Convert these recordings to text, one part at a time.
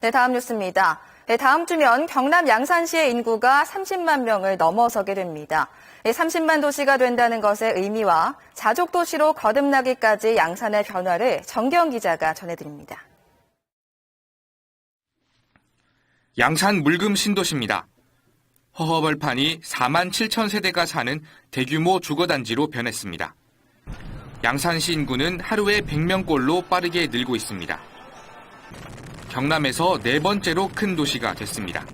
네, 다음 뉴스입니다. 네, 다음 주면 경남 양산시의 인구가 30만 명을 넘어서게 됩니다. 30만 도시가 된다는 것의 의미와 자족 도시로 거듭나기까지 양산의 변화를 정경 기자가 전해드립니다. 양산 물금 신도시입니다. 허허벌판이 4만 7천 세대가 사는 대규모 주거단지로 변했습니다. 양산시 인구는 하루에 100명꼴로 빠르게 늘고 있습니다. 경남에서 네 번째로 큰 도시가 됐습니다.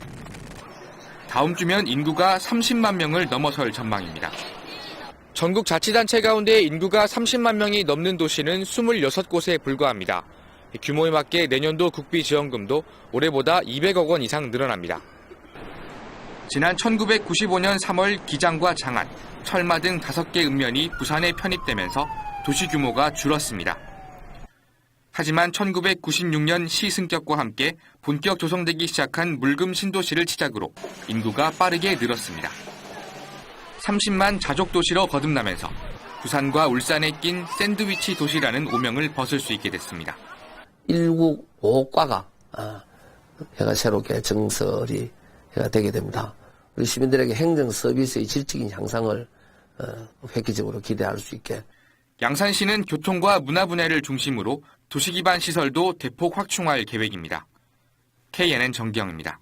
다음 주면 인구가 30만 명을 넘어설 전망입니다. 전국 자치단체 가운데 인구가 30만 명이 넘는 도시는 26곳에 불과합니다. 규모에 맞게 내년도 국비 지원금도 올해보다 200억 원 이상 늘어납니다. 지난 1995년 3월 기장과 장안, 철마 등 5개 읍면이 부산에 편입되면서 도시 규모가 줄었습니다. 하지만 1996년 시 승격과 함께 본격 조성되기 시작한 물금 신도시를 시작으로 인구가 빠르게 늘었습니다. 30만 자족 도시로 거듭나면서 부산과 울산에 낀 샌드위치 도시라는 오명을 벗을 수 있게 됐습니다. 195과가 아, 해가 새롭게 정설이 해가 되게 됩니다. 우리 시민들에게 행정 서비스의 질적인 향상을 어, 획기적으로 기대할 수 있게 양산시는 교통과 문화 분야를 중심으로 도시 기반 시설도 대폭 확충할 계획입니다. KNN 정기영입니다.